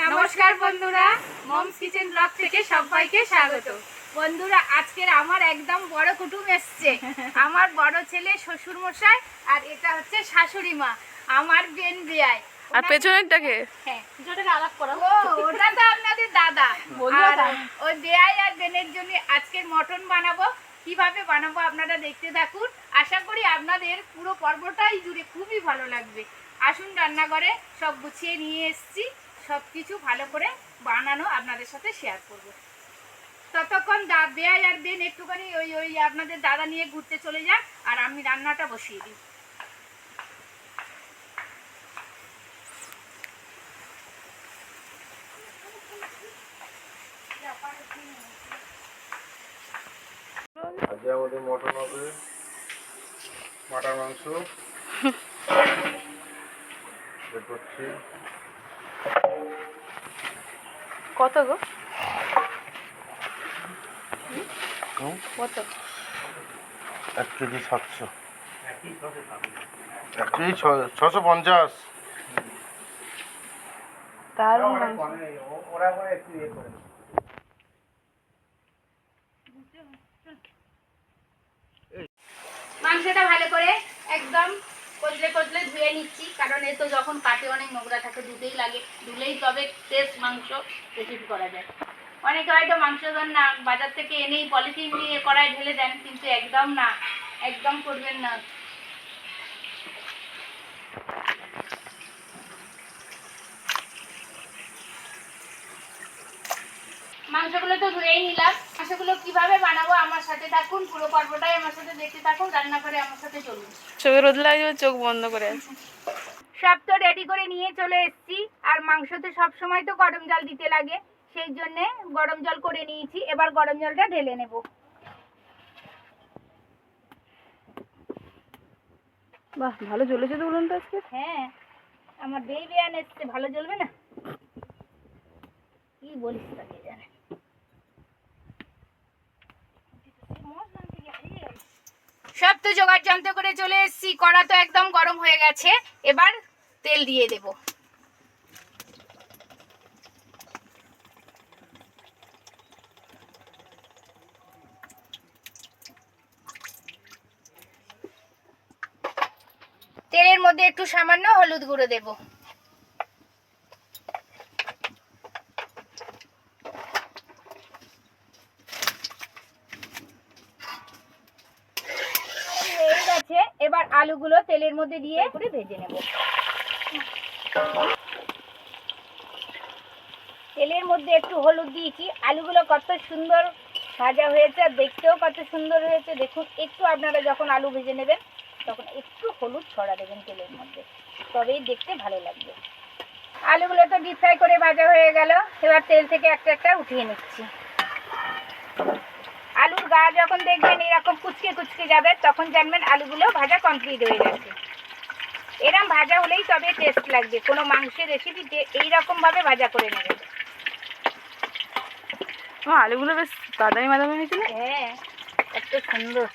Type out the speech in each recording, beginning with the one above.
নমস্কার বন্ধুরা moms kitchen blog থেকে সবাইকে স্বাগত। বন্ধুরা আজকের আমার একদম বড় কুটুম এসছে। আমার বড় ছেলে শ্বশুর মশাই আর এটা হচ্ছে শাশুড়ি মা আমার বেন বিয়াই। আর পেছনেরটাকে? হ্যাঁ ও ওটা তো আপনাদের দাদা। আর ওই বেয়াই আর বেনের জন্য আজকের মটন বানাবো। কীভাবে বানাবো আপনারা দেখতে থাকুন। আশা করি আপনাদের পুরো পর্বটাই জুড়ে খুবই ভালো লাগবে। আসুন রান্নাঘরে সব গুছিয়ে নিয়ে এসেছি। সব কিছু ভালো করে বানানো আপনাদের সাথে শেয়ার করব। ততক্ষণ দা বেয়াই আর বেন একটুখানি ওই ওই আপনাদের দাদা নিয়ে ঘুরতে চলে যাক আর আমি রান্নাটা বসিয়ে দিই। আজকে আমাদের মটন হবে মাটার মাংস করছি। কত গো? কত? এক কেজি সাতশো। এক কেজি ছশো পঞ্চাশ। দারুণ মাংসটা ভালো করে একদম কচলে কচলে ধুয়ে নিচ্ছি, কারণ এ তো যখন কাটে অনেক নোংরা থাকে, দুধেই লাগে। ধুলেই তবে টেস্ট মাংস রেসিপি করা যায়। অনেকে হয়তো মাংস দেন না, বাজার থেকে এনেই পলিথিন নিয়ে কড়াই ঢেলে দেন, কিন্তু একদম না, একদম করবেন না। মাংসগুলো তো ধুয়েই নিলাম। মাংসগুলো কীভাবে বানাবো আমার সাথে থাকুন পুরো পর্বটাই আমার সাথে দেখতে থাকুন রান্না করে আমার সাথে চলুন। চোখে রোদ লাগবে চোখ বন্ধ করে সব তো রেডি করে নিয়ে চলে এসেছি। আর মাংসতে সব সময় তো গরম জল দিতে লাগে সেই জন্য গরম জল করে নিয়েছি। এবার গরম জলটা ঢেলে নেব। বাহ ভালো জ্বলেছে তো বলুন তো আজকে? হ্যাঁ আমার বেবি আন এসছে ভালো জ্বলবে না? কি বলিস তাকে জানে। সব তো জোগাড় যন্ত্র করে চলে এসেছি, কড়া তো একদম গরম হয়ে গেছে, এবার তেল দিয়ে দেব। তেলের মধ্যে একটু সামান্য হলুদ গুঁড়ো দেব হয়ে গেছে এবার আলুগুলো তেলের মধ্যে দিয়ে করে ভেজে নেব। তেলের মধ্যে একটু হলুদ দিয়েছি। আলুগুলো কত সুন্দর ভাজা হয়েছে আর দেখতেও কত সুন্দর হয়েছে। দেখুন একটু আপনারা যখন আলু ভেজে নেবেন তখন একটু হলুদ ছড়া দেবেন তেলের মধ্যে। তবেই দেখতে ভালো লাগবে। আলুগুলো তো ডিপ ফ্রাই করে ভাজা হয়ে গেল। এবার তেল থেকে একটা একটা উঠিয়ে নিচ্ছি। আলুর গা যখন দেখবেন এরকম কুচকে কুচকে যাবে তখন জানবেন আলুগুলো ভাজা কমপ্লিট হয়ে গেছে। এরম ভাজা হলেই তবে টেস্ট লাগবে। কোনো মাংসের রেসিপিতে এইরকম ভাবে ভাজা করে নেবেন। ও আলুগুলো বেশ বাদামি বাদামি হয়েছিল হ্যাঁ এত সুন্দর।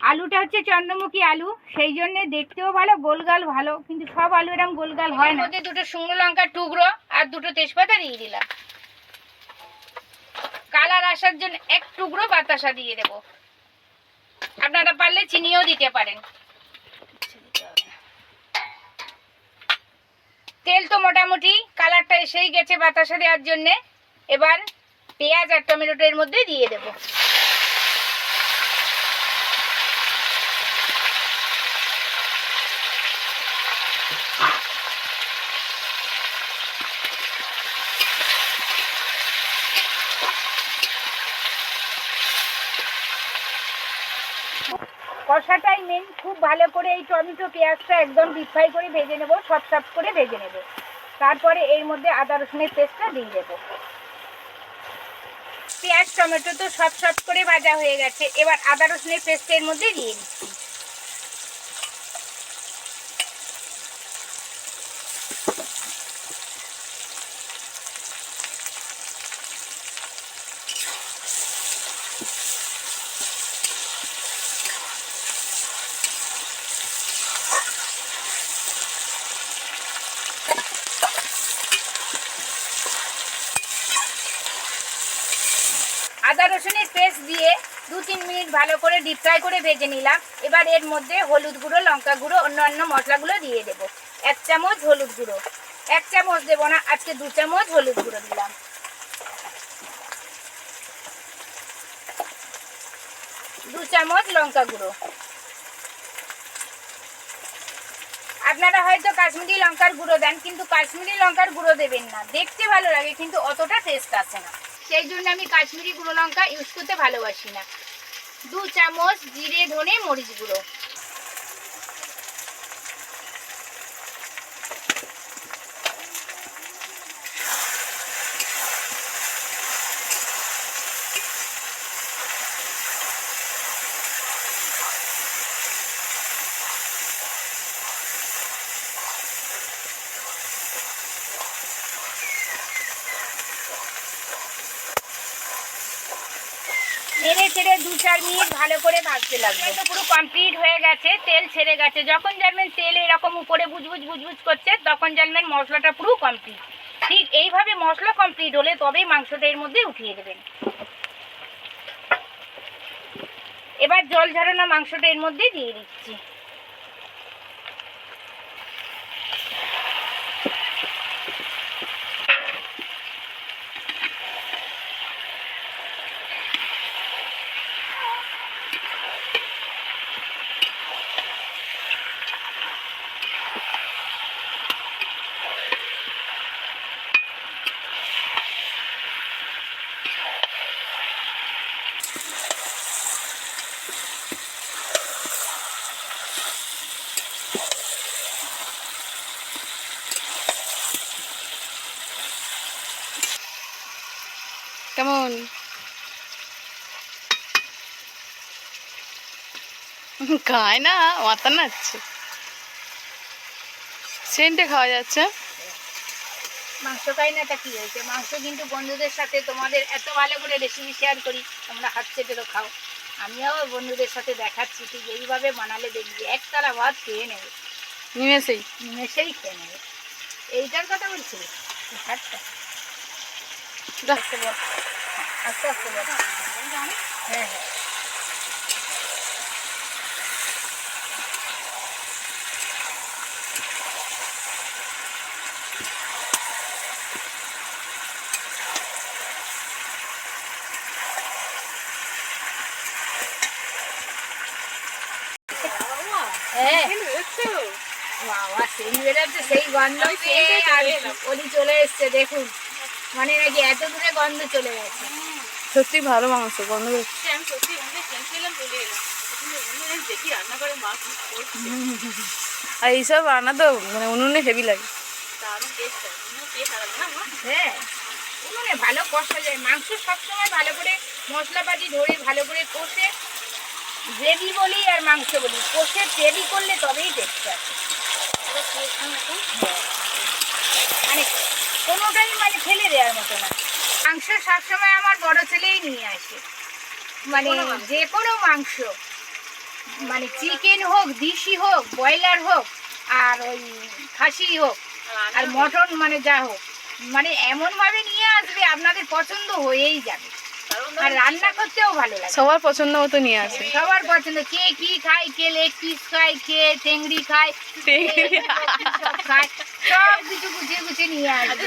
আলুটা হচ্ছে চন্দ্রমুখী আলু সেই জন্য দেখতেও ভালো গোলগাল ভালো কিন্তু সব আলু এরকম গোলগাল হয় না। মধ্যে দুটো শুকনো লঙ্কার টুকরো আর দুটো তেজপাতা দিয়ে দিলাম। আসার জন্য এক টুকরো বাতাসা দিয়ে দেব। আপনারা পারলে চিনিও দিতে পারেন। তেল তো মোটামুটি, কালারটা এসেই গেছে বাতাসা দেওয়ার জন্যে। এবার পেঁয়াজ আর টমেটোটা এর মধ্যে দিয়ে দেব। কষাটাই মেন খুব ভালো করে এই টমেটো, পেঁয়াজটা একদম ডিপ ফ্রাই করে ভেজে নেব, সব সব করে ভেজে নেব। তারপরে এর মধ্যে আদা, রসুনের পেস্টটা দিয়ে দেবো। পেঁয়াজ, টমেটো তো সব সব করে ভাজা হয়ে গেছে। এবার আদা, রসুনের পেস্টের মধ্যে দিয়ে দিচ্ছি। রসুনের পেস্ট দিয়ে দু তিন মিনিট ভালো করে ডিপ ফ্রাই করে ভেজে নিলাম। এবার এর মধ্যে হলুদ গুঁড়ো, লঙ্কা গুঁড়ো, অন্যান্য মশলাগুলো দিয়ে দেবো। এক চামচ হলুদ গুঁড়ো। এক চামচ দেবো না, আজকে দু চামচ হলুদ গুঁড়ো দিলাম। দু চামচ লঙ্কা গুঁড়ো। আপনারা হয়তো কাশ্মীরি লঙ্কার গুঁড়ো দেন, কিন্তু কাশ্মীরি লঙ্কার গুঁড়ো দেবেন না। দেখতে ভালো লাগে, কিন্তু অতটা টেস্ট আসে না। সেই জন্য আমি কাশ্মীরি গুঁড়ো লঙ্কা ইউজ করতে ভালোবাসি না। দু চামচ জিরে ধনে মরিচ গুঁড়ো। নেড়ে ছেড়ে দু চার মিনিট ভালো করে ভাজতে লাগবে। তো পুরো কমপ্লিট হয়ে গেছে, তেল ছেড়ে গেছে। যখন জানবেন তেল এরকম উপরে বুজবুজ বুজবুজ করছে, তখন জানবেন মশলাটা পুরো কমপ্লিট ঠিক এইভাবে মশলা কমপ্লিট হলে তবেই মাংসটা এর মধ্যে উঠিয়ে দেবেন। এবার জল ঝরানো মাংসটা এর মধ্যে দিয়ে দিচ্ছি কেমন খায় না মাথা নাচছে সেন্টে খাওয়া যাচ্ছে। মাংস খাই না তা কি হয়েছে? মাংস কিন্তু বন্ধুদের সাথে তোমাদের এত ভালো করে রেসিপি শেয়ার করি তোমরা হাত চেটে তো খাও। আমিও বন্ধুদের সাথে দেখাচ্ছি ঠিক এইভাবে বানালে দেখবি একতলা ভাত খেয়ে নেবে। নিমেষেই। নিমেষেই খেয়ে নেবে। এইটার কথা বলছি? হাতটা। আস্তে আস্তে হ্যাঁ হ্যাঁ হ্যাঁ বাবা সেই বেরোচ্ছে সেই গন্ধ পেয়ে আর ওদি চলে এসছে দেখুন। মানে নাকি এত দূরে গন্ধ চলে গেছে। সত্যি ভালো মাংস গন্ধ বেরোচ্ছে। আর এইসব রান্না তো মানে উনুনে হেভি লাগে। হ্যাঁ উনুনে ভালো কষা যায়। মাংস সবসময় ভালো করে মশলাপাতি ধরে ভালো করে কষে গ্রেভি বলি আর মাংস বলি। কষে গ্রেভি করলে তবেই আসে। হ্যাঁ। মানে কোনোটাই মানে ফেলে দেওয়ার মতো না। মাংস সবসময় আমার বড় ছেলেই নিয়ে আসে। মানে যে কোনো মাংস। মানে চিকেন হোক দেশি হোক ব্রয়লার হোক আর ওই খাসি হোক আর মটন মানে যা হোক। মানে এমন ভাবে নিয়ে আসবে আপনাদের পছন্দ হয়েই যাবে। আর রান্না করতেও ভালো লাগে। সবার পছন্দ মতো নিয়ে আসে। সবার পছন্দ কে কি খায় কে লেগ পিস খায় কে টেংরি খায় খায় সব কিছু গুছিয়ে গুছিয়ে নিয়ে আসবে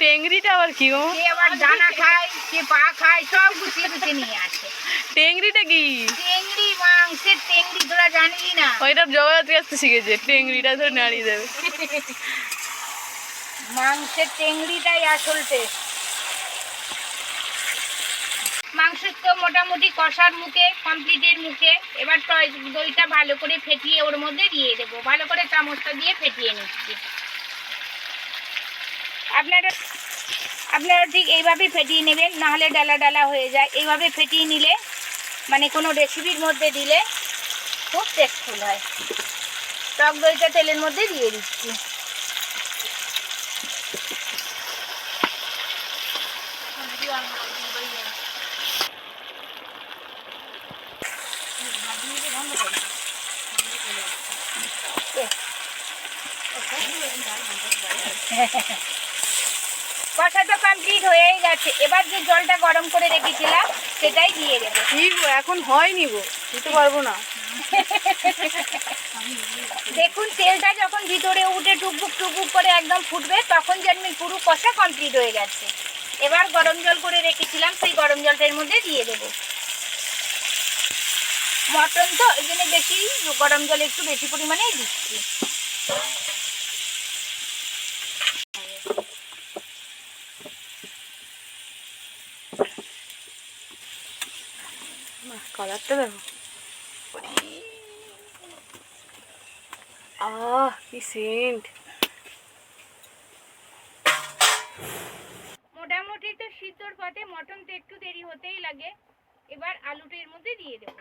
টেংরিটা আবার কি গো? কে আবার ডানা খায় কে পা খায় সব গুছিয়ে গুছিয়ে নিয়ে আসে। টেংরিটা কি? টেংরি মাংসের টেংরি তোরা জানবি না। ওইটা জগদ্ধাত্রী আসতে শিখেছে টেংরিটা ধরে নাড়িয়ে দেবে। মাংসের টেংরিটাই আসল টেস্ট মাংস তো মোটামুটি কষার মুখে কমপ্লিটের মুখে। এবার দইটা ভালো করে ফেটিয়ে ওর মধ্যে দিয়ে দেবো। ভালো করে চামচটা দিয়ে ফেটিয়ে নিচ্ছি। আপনারা আপনারা ঠিক এইভাবেই ফেটিয়ে নেবেন, নাহলে ডালা ডালা হয়ে যায়। এইভাবে ফেটিয়ে নিলে মানে কোনো রেসিপির মধ্যে দিলে খুব টেস্টফুল হয়। টক দইটা তেলের মধ্যে দিয়ে দিচ্ছি কষা তো কমপ্লিট হয়েই গেছে। এবার যে জলটা গরম করে রেখেছিলাম সেটাই দিয়ে দেবো। কি গো, এখন হয়নি গো দিতে পারব না। দেখুন তেলটা যখন ভিতরে উঠে টুকবুক টুকবুক করে একদম ফুটবে তখন জানবেন পুরো কষা কমপ্লিট হয়ে গেছে। এবার গরম জল করে রেখেছিলাম সেই গরম জলটার মধ্যে দিয়ে দেবো। মটন তো এই জন্য বেশি গরম জল একটু বেশি পরিমাণেই দিচ্ছি। দেখো আহ সেন্ট মোটামুটি তো সিদ্ধর পথে মটন তো একটু দেরি হতেই লাগে। এবার আলুটা এর মধ্যে দিয়ে দেবো।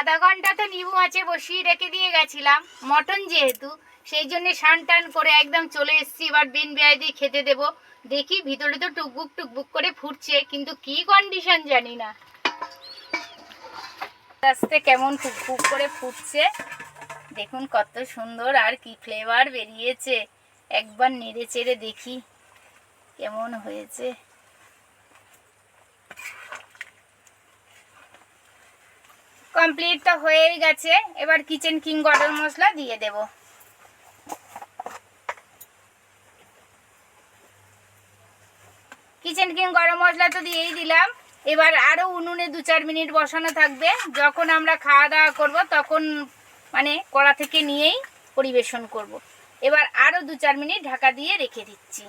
আধা ঘণ্টা তো নিবু মাছে বসিয়ে রেখে দিয়ে গেছিলাম। মটন যেহেতু, সেই জন্য সান টান করে একদম চলে এসেছি। এবার বিন বেয়াই দিয়ে খেতে দেবো। দেখি ভিতরে তো টুকবুক টুকবুক করে ফুটছে, কিন্তু কি কন্ডিশন জানি না। আস্তে কেমন ফুক করে ফুটছে। দেখুন কত সুন্দর আর কি ফ্লেভার বেরিয়েছে। একবার নেড়ে চেড়ে দেখি কেমন হয়েছে। কমপ্লিট তো হয়েই গেছে। এবার কিচেন কিং গরম মশলা দিয়ে দেব। কিচেন কিং গরম মশলা তো দিয়েই দিলাম। এবার আরও উনুনে দু চার মিনিট বসানো থাকবে। যখন আমরা খাওয়া দাওয়া করব, তখন মানে কড়া থেকে নিয়েই পরিবেশন করব। এবার আরও দু চার মিনিট ঢাকা দিয়ে রেখে দিচ্ছি।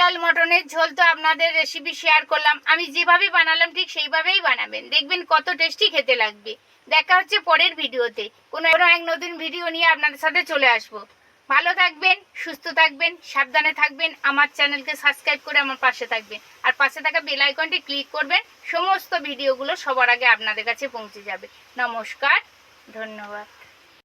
লাল মটনের ঝোল তো আপনাদের রেসিপি শেয়ার করলাম। আমি যেভাবে বানালাম ঠিক সেইভাবেই বানাবেন। দেখবেন কত টেস্টি খেতে লাগবে। দেখা হচ্ছে পরের ভিডিওতে। কোনো এক নতুন ভিডিও নিয়ে আপনাদের সাথে চলে আসব। ভালো থাকবেন, সুস্থ থাকবেন, সাবধানে থাকবেন, আমার চ্যানেলকে সাবস্ক্রাইব করে আমার পাশে থাকবেন। আর পাশে থাকা বেল আইকনটি ক্লিক করবেন, সমস্ত ভিডিওগুলো সবার আগে আপনাদের কাছে পৌঁছে যাবে। নমস্কার, ধন্যবাদ।